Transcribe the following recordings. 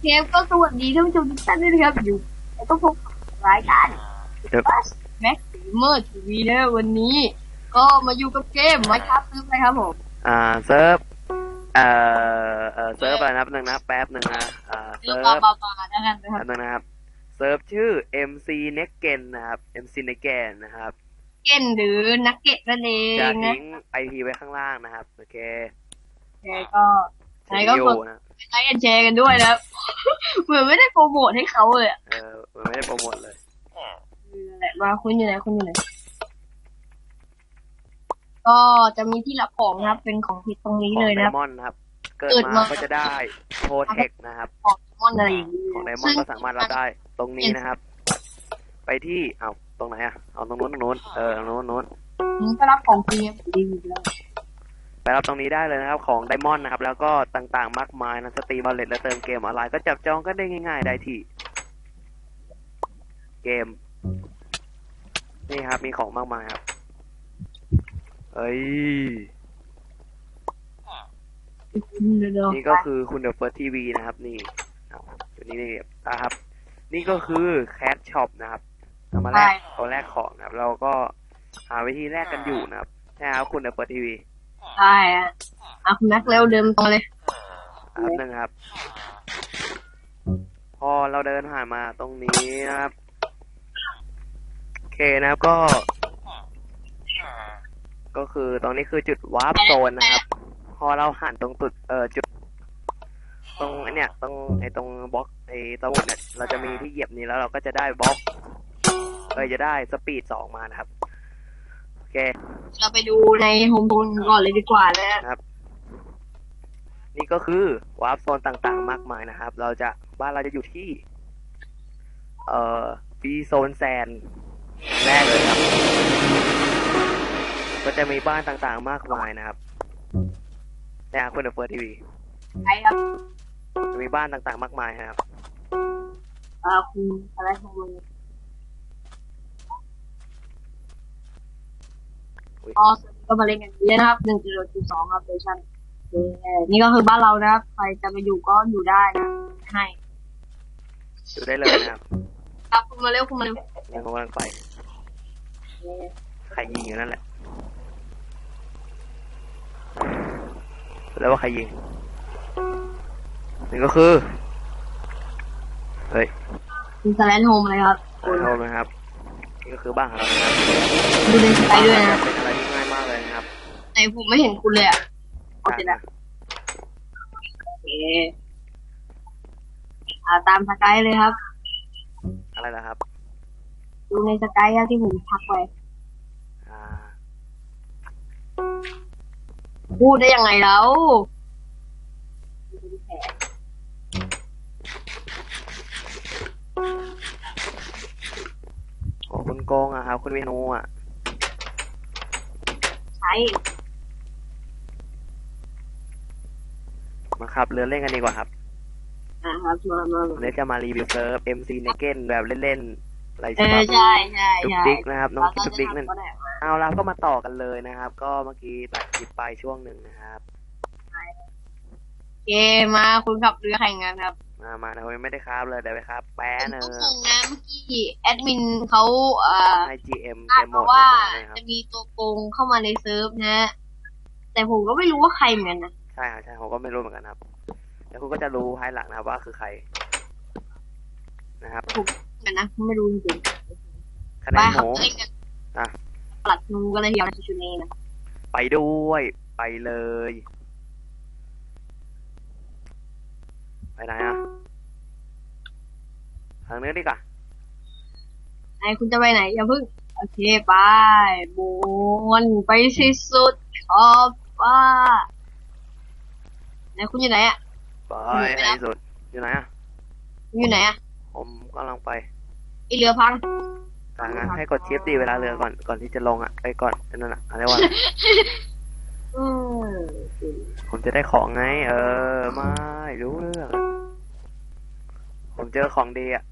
เคก็สวัสดีท่านผู้ชมทุกท่านด้วยนะครับ อยู่แล้วก็พบกับรายการครับบัสแม็กซ์เมอร์ทีวีนะวันนี้ ก็มาอยู่กับเกมไมครับซื้อไปครับผม อ่าเซิร์ฟเอ่อเอ่อเซิร์ฟอะไรนะครับหนึ่งนะแป๊บหนึ่งนะอ่าเรื่อเซิงร์ฟบาบาๆแล้วกันนะคแป๊รับบหนึงนะครับเซิร์ฟชื่อ MC n e g e n นะครับ MC n e g e n นะครับเก้นหรือนักเก็ตนั่นเอจะงนะทิ้ง IP ไว้ข้างล่างนะครับโอเคโอเคก็ไหนก็อกดยู่นะ ไลค์แชร์กันด้วยนะครับ เหมือนไม่ได้โปรโมทให้เขาเลยอะเออมันไม่ได้โปรโมทเลย นั่นแหละมาคุณอยู่ไหนคุณอยู่ไหนก็จะมีที่รับของนะครับ เป็นของผิดตรงนี้ของเลยไดนะครับมอนด์นะครับ เกิดเกิดมามาก็จะได้โทเทคนะครับ ของมอนอะไรอย่างนี้ของไดมอนด์ก็สามารถรับได้ตรงนี้นะครับ ไปที่เอาตรงไหนอะเอาตรงนู้นตรงนู้นเออตรงนู้นตรงนู้นผมก็รับของฟรีดีแล้ว ไปรับตรงนี้ได้เลยนะครับของไดมอนด์นะครับแล้วก็ต่างๆมากมายนะสตรีมบอลเลตและเติมเกมออนไลน์ก็จับจองก็ได้ง่าย ๆ ได้ที่เกม นี่ครับมีของมากมายครับเอ้ยนี่ก็คือคุณเดอะเฟิร์สทีวีนะครับนี่ตัวนี้นี่นะครับ นี่ก็คือแคทช็อปนะครับเอามาแลกเอาแลกของนะครับ เราก็หาวิธีแลกกันอยู่นะครับใช่ครับคุณเดอะเฟิร์สทีวี ใช่อะอะคุณแม็กเร็วเดินตรงเลยครับนึงครับ พอเราเดินผ่านมาตรงนี้นะครับ โอเคนะครับก็ ก็คือตรงนี้คือจุดวาร์ปโซนนะครับ พอเราหันตรงจุดเอ่อจุด ตรงไอเนี่ยตรงไอ้ตรงบล็อกไอ้สมุดเนี่ยเราจะมีที่เหยียบนี้แล้วเราก็จะได้บล็อกเอ้ยจะได้สปีดสองมานะครับ โอเคเราไปดูในโฮมโซนก่อนเลยดีกว่านะนี่ก็คือวาร์ปโซนต่างๆ มากมายนะครับ เราจะบ้านเราจะอยู่ที่ เอ่อฟีโซนแซนแรกเลยครับ ก็จะมีบ้านต่างๆ มากมายนะครับนะครับคุณเฟิร์ทีวีใช่ครับจะมีบ้านต่างๆ มากมายนะครับ เอ่อคุณอะไรของมึง อุ๊ยอ๋อก็มาเล่นกันเยอะนะครับหนึ่งจุดจุดสองครับเวอร์ชันโอเคนี่ก็คือบ้านเรานะครับ ใครจะมาอยู่ก็อยู่ได้นะให้อยู่ได้เลยนะครับครับคุณมาเร็วคุณมาเร็วยังกำลังไปใครยิงอยู่นั่นแหละ แล้วว่าใครยิงนี่ก็คือ เฮ้ยคุณสแลนโฮมเลยครับขอโทษนะครับนี่ก็คือบ้านของเรานะครับดูในสไลด์ด้วยนะ แต่ผมไม่เห็นคุณเลยอะโอเคนะโอเคอ่าตามสกายเลยครับ อะไรนะครับ ดูในสกายที่ผมพักไว้อ่าพูดได้ยังไงแล้วโอ้คุณโกงอะครับ คุณเมนูอะใช้ มาครับเรือเล่นกันดีกว่าครับนะครับมามาวันนี้จะมารีวิวเซิร์ฟ MC n e g e n แบบเล่นๆอะไรเอใช่อปะใช่ใช่จุกใช่ดิกนะครับน้องจุกดิกนั่น เราจะทำก็ได้เอาแล้วก็มาต่อกันเลยนะครับ ก็เมื่อกี้ตัดคลิปไปช่วงหนึ่งนะครับ โอเคมาคุณขับเรือแข่งกันครับมามานะผมยังไม่ได้ครับเลยเดี๋ยวไปครับ แป๊ะผมเนก็อะงงนะเมื่อกี้แอดมินเขาเอ่อ ให้ GM อ้าเต็งมหมมาดว่าเลยครับจะมีตัวโกงเข้ามาในเซิร์ฟนะ แต่ผมก็ไม่รู้ว่าใครเหมือนกันนะ ใช่ครับใช่ผมก็ไม่รู้เหมือนกันครับแล้วคุณก็จะรู้ภายหลังนะครับว่าคือใคร นะครับเหมือนนะไม่รู้จริงคะๆแนไปนหขับมูเล่นกันอะปลัดนูก็เลยยอมชุดนี้นะไปด้วยไปเลย ไปไหนอะทางนี้ดีกว่าไหนคุณจะไปไหนอย่าเพิ่งโอเคไปบนไปที่สุดขอบฟ้า ไหนคุณอยู่ไหนอะ ไปไปในแล้วที่สุดอยู่ไหนอะคุณอยู่ไหนอะ ผมกำลังไปไอเรือพังทางนั้นให้กดชิปดีเวลาเรือก่อนก่อนที่จะลงอะไปก่อนนั่นน่ะอะไรวะอืมผมจะได้ของไง เออไม่รู้เรื่อง ผมเจอของดีอะ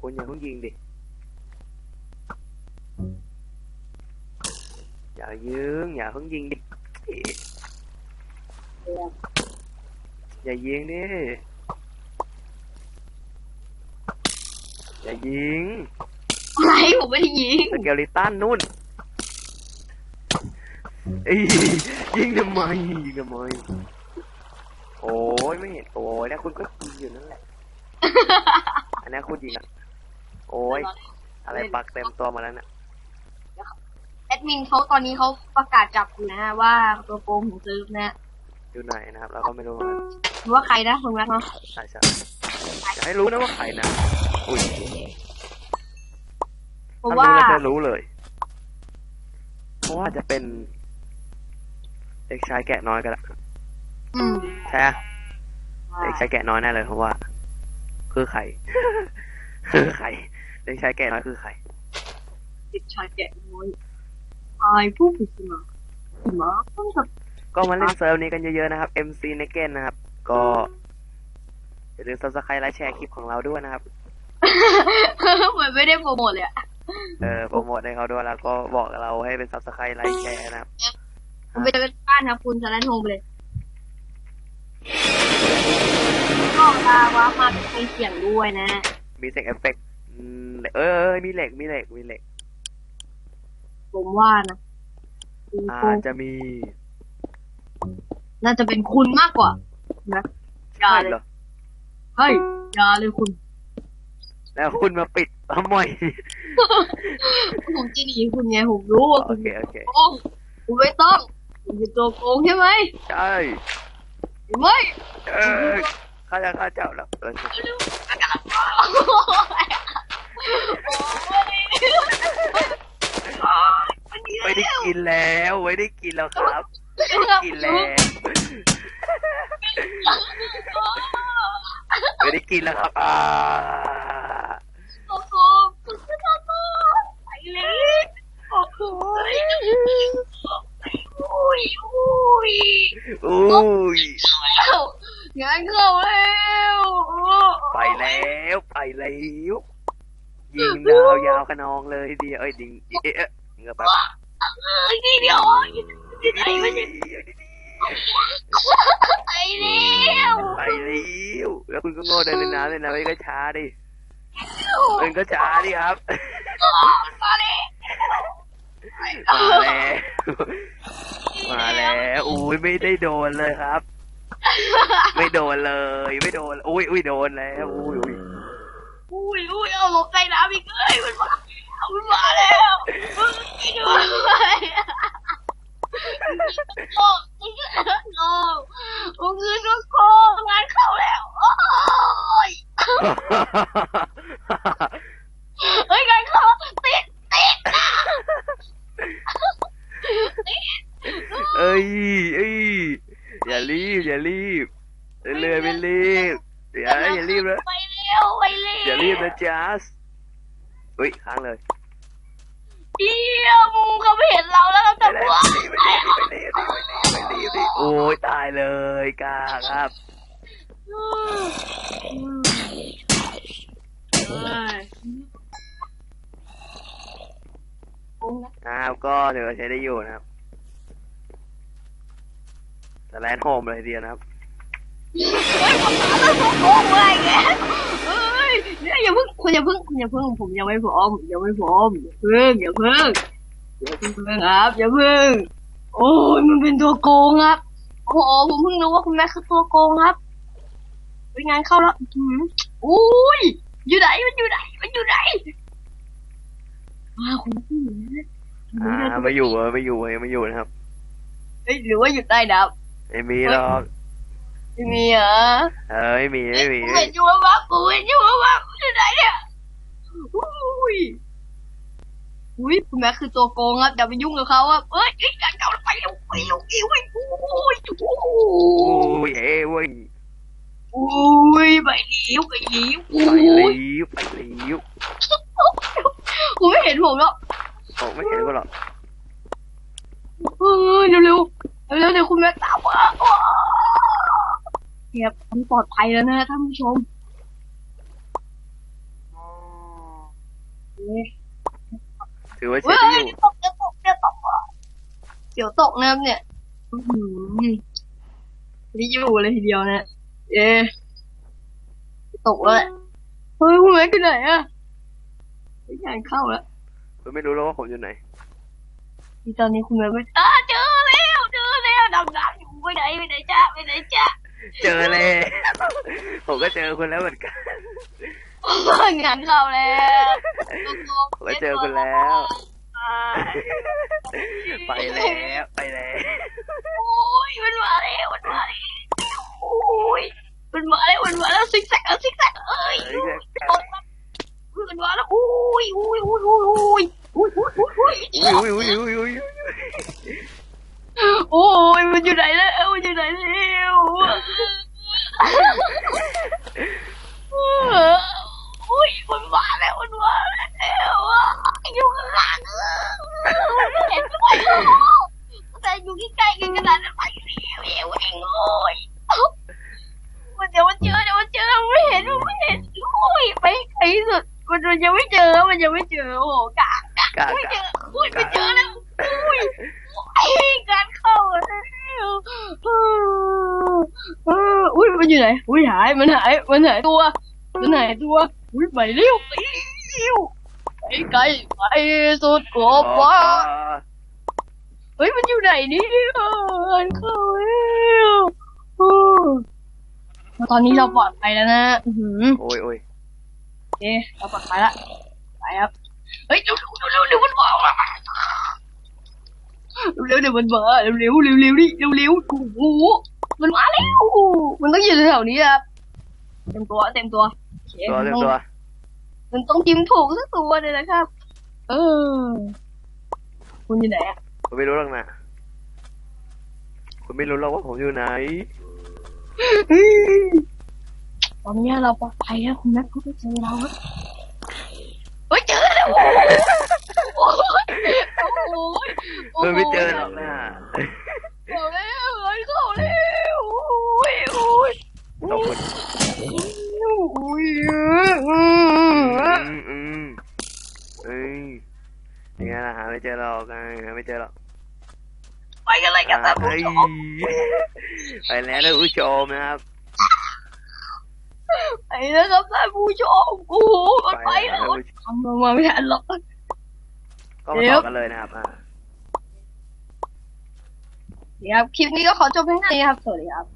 คุณอย่าเพิ่งยิงดิ อย่ายิงอย่าเพิ่งยิงดิ อย่ายิงดิ อย่ายิง อะไรผมไม่ได้ยิง สเกลิตันนู่นเอ้ยยิงทำไมยิงทำไม โอ้ยไม่เห็น โอ้ยแล้วคุณก็ยิงอยู่นั่นแหละ อันนี้คุณยิงอะ โอ้ย อะไรปักเต็มตัวหมาแล้วน่ะแอ ดมินเขาตอนนี้เขาประกาศจับอยู่นะว่าตัวโกงของเซิร์ฟนะอยู่ไหนนะครับ เราก็ไม่รู้เหมือนกันหรือว่าใครนะคุณแม็กเนาะใช่ใช่อยากให้รู้นะว่าใครนะอุ้ยผมถ้าว่ารู้แล้วจะรู้เลย เพราะว่าจะเป็นเด็กชายแกะน้อยก็ได้อืมใช่ไหมเด็กชายแกะน้อยแน่เลยเพราะว่า คือใคร คือใครเด็กชายแกะน้อยคือใครเด็กชายแกะน้อย อายผู้ปริศนาหมาต้องกับก็มาเล่นเซิร์ฟนี้กันเยอะๆนะครับ MC n e g e n นะครับ ก็อย่าลืม subscribe ไลค์แชร์คลิปของเราด้วยนะครับ เหมือนไม่ได้โปรโมทเลยอะเออโปรโมทให้เขาด้วยแล้วก็บอกเราให้เป็น subscribe ไลค์แชร์นะครับ ผมไปเจอบ้านครับคุณสแลนโฮมไปเลยก็เวลาว่ามาเป็นเสียงด้วยนะ มีเสียงเอฟเฟกต์อืมเออเออมีเหล็กมีเหล็กมีเหล็ก ผมว่านะคุณอาโกงจจะมี น่าจะเป็นคุณมากกว่า นะอย่าใช่เลยเหรอเฮ้ยอย่าเลยคุณ แล้วคุณมาปิดทำไมผมจะหนีคุณไงผมรู้ว่าโอคุณเคโอเคโกงคุณไม่ต้องคุณเป็นตัวโกงใช่ไหมใช่ไม่เออข้าจะข้าเจ้าแล้วเออ ไม่ได้กินแล้วไม่ได้กินแล้วครับไม่ได้กินแล้วไม่ได้กินแล้วครับอ่าโอ้โหคุณจะทำไปเลยโอ้โหอุ้ยอุ้ยอุ้ยงานเข้าแล้วไปแล้วไปแล้วยิงดาวยาวขนองเลยทีเดียวเอ้ยยิงเอ๊ะเอ๊ะเงือบไป เอ้เดียวไหนมันจะไปแล้วไปแล้วแล้วคุณก็โง่เดินในน้ำเลยนะไม่ก็ช้าดิเดินก็ช้าดิครับมาเลยมาแล้วมาแล้วอุ้ยไม่ได้โดนเลยครับ ไม่โดนเลย ไม่โดนอุ้ยอุ้ยโดนแล้วอุ้ยอุ้ยอุ้ยอุ้ยเอาหลงใต้น้ำอีกเอ้ยมันมา เอามันมาแล้วมึงไปด้วยโอ้โอ้โอ้คือทุกคนงานเข้าแล้ว โอ้ยเฮ้ยงานเข้าติดติด เอ้ยเอ้ยอย่ารีบ อย่ารีบเรื่อยๆไม่รีบอย่าอย่ารีบนะ ไปเร็วไปเร็ว อย่ารีบนะจัสอุ้ยค้างเลยเยี่ยมเขาไม่เห็นเราแล้วเราไปจะแล้บววกไม่รีบไม่รีบไม่รีบไม่รีบไม่รีบดิโอ้ยตายเลยกาครับนะครับก็ถือว่าใช้ได้อยู่นะครับแต่แลนด์โฮมเลยทีเดียวนะครับโอ้ยแกเฮ้ย เนี่ยอย่าเพิ่งคุณอย่าเพิ่งคุณอย่าเพิ่งผมยังไม่พร้อมยังไม่พร้อมอย่าเพิ่งอย่าเพิ่งอย่าเพิ่งครับอย่าเพิ่ง โอ้ยมันเป็นตัวโกงครับโอ้โหผมเพิ่งรู้ว่าคุณแม่คือตัวโกงครับไปงานเข้าแล้วอื้อหืออุ้ยอยู่ไหนมันอยู่ไหนมันอยู่ไหนมาคุณผู้หญิงนะอ่าไม่อยู่เว้ยไม่อยู่เว้ยไม่อยู่นะครับเฮ้ยหรือว่าอยู่ใต้น้ไม่มีหรอกำไม่มีเหรอเออไม่มีไม่มีกูเห็นอยู่ว่ากูเห็นอยู่ว่า อยู่ไหนเนี่ยอุ้ยอุ้ยคุณแม่คือตัวโกงครับอย่าไปยุ่งกับเขาอะเอ้ยไอ้การเก่าไปลูกไปลูกอีอุ้ยอุ้ยโอ้ยเอ้ยเว้ยอุ้ยไปหลิวไปหลิวไปอุ้ยลี้วไปลี้วคุณไม่เห็นผมหรอกผมไม่เห็นก็หรอกเฮ้ยเร็วเร็วเร็วเดี๋ยวคุณแม่ตามมาเก็บมันปลอดภัยแล้วนะท่านผู้ชมเฮ้ย ถือว่าเฮ้ใช้ยได้อยู่ตกเดี๋ยวตกเดี๋ยวตกเดี๋ยวตกนะครับเนี่ยอื้อหือไม่อยู่เลยทีเดียวนะเอ๊ะตกแล้วแหละเฮ้ยคุณแม็กอยู่ไหนอะไม่อยากเข้าแล้วผมไม่รู้แล้วว่าผมอยู่ไหน ที่ตอนนี้คุณแม่ไม่อ้าเจอแล้วเจอแล้วดำน้ำอยู่ไปไหนไปไหนจ้าไปไหนจ้า เจอเลย ผมก็เจอคุณแล้วเหมือนกัน งานเข้าแล้วผมก็เจอคุณแล้ว ไปแล้วไปแล้วโอ้ยมันมาแล้วมันมาแล้วโอ้ยมันมาแล้วมันมาแล้วซิกแซกซิกแซกเอ้ยเฮ้ยมันมาแล้วโอ้ยโอ้ยโอ้ยโอ้ยโอ้ยโอ้ยโอ้ยโอ้ยโอ้ยอุ้ยอุ้ยอุ้ยอุ้ยโอ้ยมันอยู่ไหนแล้วมันอยู่ไหนแล้วโอ้ยมันมาแล้วมันมาแล้วอยู่ข้างหลังเห็นด้วยแต่อยู่ใกล้ๆกันขนาดนั้นไปเร็วเร็วเองโอ้ยมันเดี๋ยวมันเจอเดี๋ยวมันเจอไม่เห็นไม่เห็นโอ้ยไปไกลสุดมันยังไม่เจอมันยังไม่เจอโอ้กะกะ กาก ไม่เจ กะ ออุ้ยไม่เจอแล้วอุ้ยไอ้การเข้าแล้ว อุ้ยมันอยู่ไหน อุ้ยหายมันหายมันหายตัว มันหายตัวอุ้ยไปเร็วไปเร็วไปไกลไปสุดกบว่าเฮ้ยมันอยู่ไหนเนี่ยมันเข้าแล้วตอนนี้เราปลอดภัยแล้วนะอือหือโอ้ยโอ้ยโอเคเราปลอดภัยละไปครับเฮ้ยเร็วเร็วเร็วเร็วมันมาเร็วเร็วมันมาเร็วเร็วเร็วเร็วดิเร็วเร็วโอ้โห มันมาแล้ว มันต้องอยู่แถวนี้ครับเต็มตัวเต็มตัวโอเคตัวมันเต็มต้องตัว มันต้องจิ้มถูกสักตัวเลยนะครับ เออ คุณอยู่ไหนอะผมไม่รู้หรอกนะคุณไม่รู้หรอกว่าผมอยู่ไหน ตอนนี้เราปลอดภัยแล้วคุณแม่ก็ไม่เจอเราครับเฮ้ยเจอแล้วโอ้ยโอ้ยโอ้ยคุณไม่เจอหรอกนะ ยขอบคุณโอ้ยอืมอืมอืมเอ้ยยังไงล่ะหาไม่เจอหรอกไงหาไม่เจอหรอกไปกันเลยกันนะผู้เฮ้ยชมไปแล้วนะผู้ชมนะครับไปแล้วครับท่านผู้ชมโอ้โหมันไปแล้วไปแล้วทำลงมาไม่ทันหรอกก็มาต่อกันเลยนะครับอ่าเดี๋ยวครับคลิปนี้ก็ขอจบเพียงเท่านี้ครับ สวัสดีครับ